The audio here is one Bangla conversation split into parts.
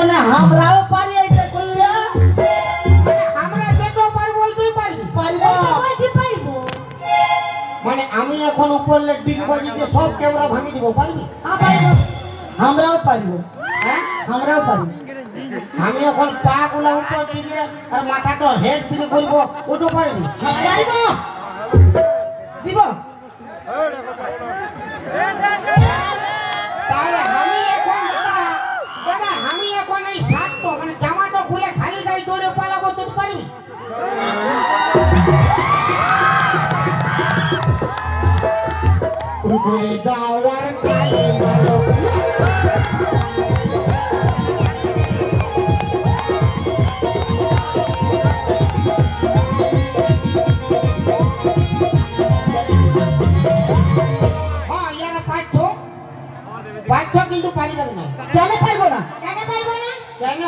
মানে আমরাও পারি এটা করলে? আমরা যেতেও পারব তুই পারবি। পারব। মানে আমি এখন উপরলে ডিগ বাজিতে সব ক্যামেরা ভাঙি দিব পারবি? আমরাও পারব। হ্যাঁ? আমরাও পারি আমি এখন পা গুলা উপর দিকে আর মাথাটা হেড দিকে করব ওটা পারবি? দিব? উপরে যাওয়ার কালে পাচ্ছ কিন্তু পারিবেন না কেন পারব না কেন পারব না কেন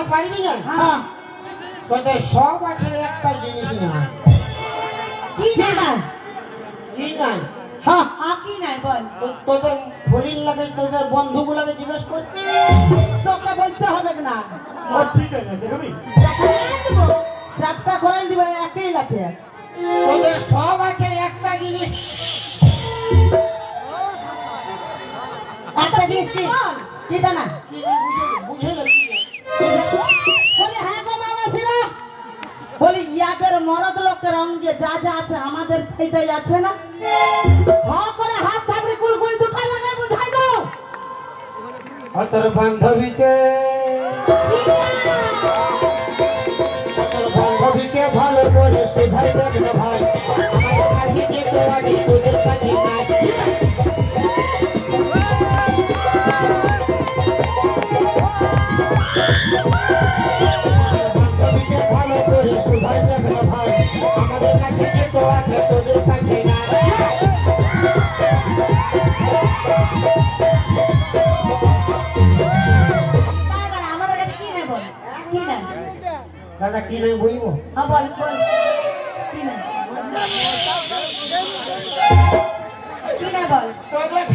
না সব আছে একটা জিনিস না কি না কি নাই হ্যাঁ আ কি নাই বল। তোদের ফরির লাগে তোদের বন্ধুগুলোকে জিজ্ঞেস করতে তোকে বলতে হবে না? ও ঠিক আছে দেখবি? চারটা করে দিবে একই লাগে তোদের সব আছে একটা জিনিস। একটা জিনিস কি? জানা? বলি ইয়াদের মরদ লোকের অঙ্গে যা যা আছে আমাদের সেইটাই আছে না। হ্যাঁ করে হাত থাকলে কুলকুলি দুটো লাগাই বুঝাই গো। তোর বান্ধবীকে বান্ধবীকে ভালো করে সেধাই দেখ না ভাই। আমাদের কাছে যে কেউ তোদের কাছে নাই বান্ধবীকে দাদা কি নয় বলব হ্যাঁ বল বল কি নাই কি নাই বল তোদের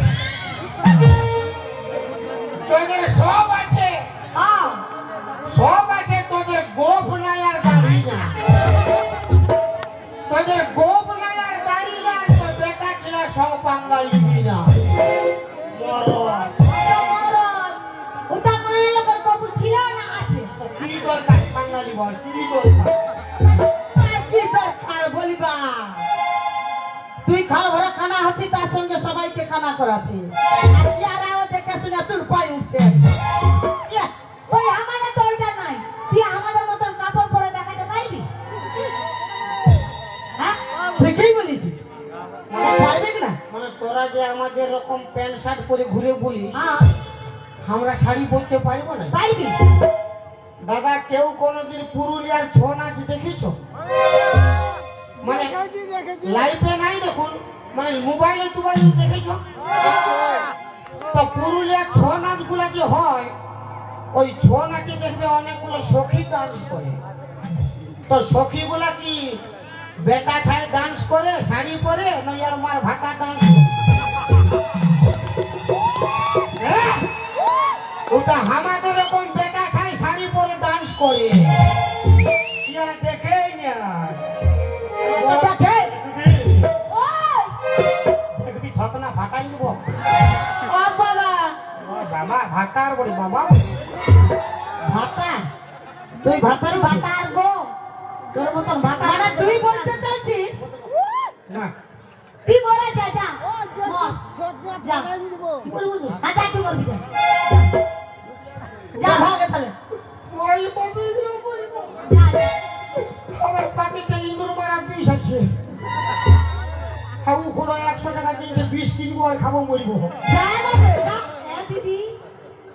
তোদের সব বল কি দরকার কি দরকার বলিবা তুই খাল ভরা খানা হচ্ছি তার সঙ্গে সবাইকে খানা করাচ্ছি। আর দেখে শুনে তোর পায়ে উঠছে। ওই আমাদের তো ওইটা নাই। তুই আমাদের মতন কাপড় পরে দেখাতে পারবি? হ্যাঁ? ঠিকই বলেছি পারবে না? মানে তোরা যে আমাদের রকম প্যান্ট শার্ট পরে ঘুরে বলিস হ্যাঁ। আমরা শাড়ি পরতে পারব না? পারবি। দাদা কেউ কোনোদিন পুরুলিয়ার ছৌ নাচ দেখেছ? মানে লাইভে নাই দেখুন মানে মোবাইলে টোবাইলে দেখেছ? তো পুরুলিয়ার ছৌ নাচগুলা যে হয় ওই ছৌ নাচে দেখবে অনেকগুলো সখী ডান্স করে। তো সখী গুলা কি বেটা খায় ডান্স করে শাড়ি পরে না ইয়ার মার ভাতা ডান্স ওটা আমাদের করে। ইয়ার দেখেই না। দেখে। ওই। দেখবি ঠকনা ভাটাই দিব ও বাবা ও বাবা ভাতার বলি বাবা। ভাতা তুই ভাতার ভাতা বাতার গো। তোর মতন ভাতা মানে তুই বলতে চাইছিস? না। তুই বলে যা। যা মর। যা বলব? তুই? তুই বলবি। কিনবো আর খাব মরবো। যা বাবা, যা। হ্যাঁ, দিদি।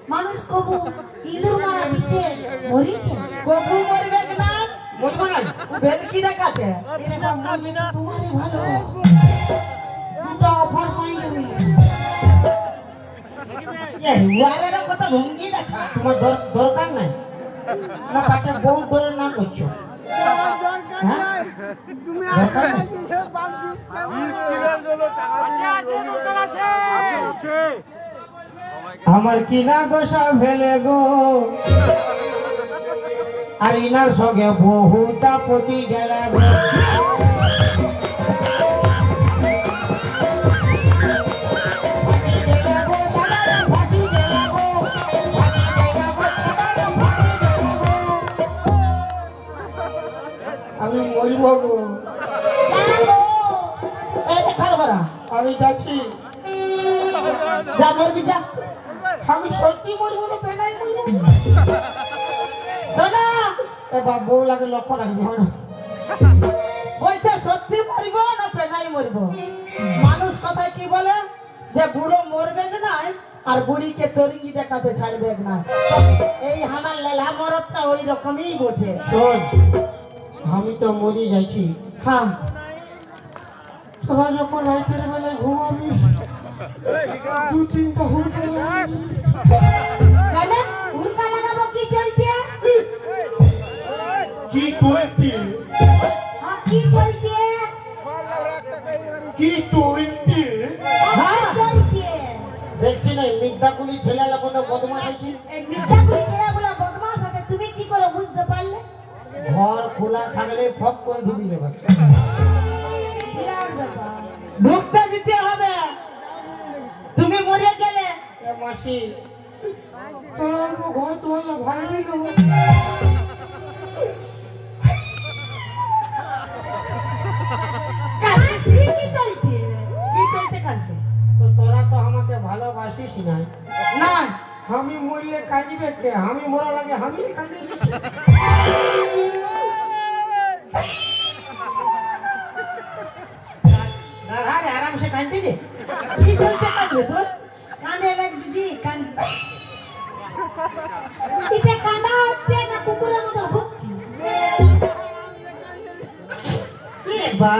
মানুষ কবু ইঁদুর মারা বিষে মরিছে? কবু মরবে না? মরবো না বেলকি দেখাতে? তোমারই ভালো। দুটো অফার পাই যাবে এ কথা ভঙ্গি দেখা। তোমার দর- দরকার নাই। না পাশে বউ ধরে না করছ। হ্যাঁ? দরকার নাই? আমার কিনা গোসা ফেলে গো? আর ইনার সঙ্গে বহুতা পটি গেলে আমি মরিব গো। আমি যাচ্ছি। যা মরবি যা আমি সত্যি মরিব না মরিব এবার বউ লাগে লক্ষ্য রাখবি না বলছে সত্যি মরিব না পেনাই মরিব মানুষ কথায় কি বলে? যে বুড়ো মরবে নাই আর বুড়িকে তরিঙ্গি দেখাতে ছাড়বে না। এই আমার লেলা মরদটা ওই রকমই বটে। শোন আমি তো মরি যাচ্ছি হ্যাঁ। তোরা যখন রাতের বেলায় ঘুমাবি? দেখছি না মিথ্যাগুলি ছেলেলা কত বদমাস আছে তুমি কি করে বুঝতে পারলে ঘর খোলা থাকলে ফক করে ঢুকি যাবে বিরাট ঢুকতে দিতে মরে গেলে? মাসি তোরা ঘর তোরা ভালোবাসিস না। না আমি মরলে কাঁদিবে কে? আমি মরা লাগে আমি কাঁদি আরামসে কি কাঁদবে কানে লাগ দিদি কান এটা কান্দা হচ্ছে না কুকুরের মতো ভুগছিস বা